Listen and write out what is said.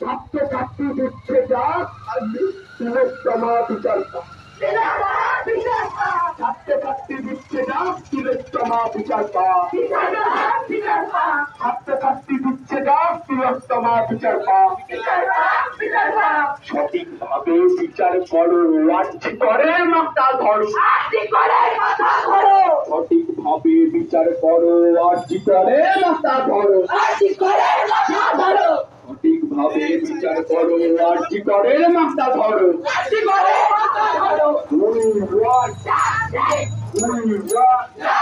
ছাত্র ছাত্রী দিচ্ছে যা তিলোত্তমা বিচার পাক। ছাত্র ছাত্রী দিচ্ছে বিচার পাক। ছাত্র ছাত্রী দিচ্ছে যা তিলোত্তমা বিচার পাক। সঠিকভাবে বিচার করো রাজ্য করে মাথা ধরো সঠিকভাবে বিচার করো রাজ্য করে মাথা ধরো সঠিকভাবে বিচার করো রাজ্য করে মাথা ধরো We want We want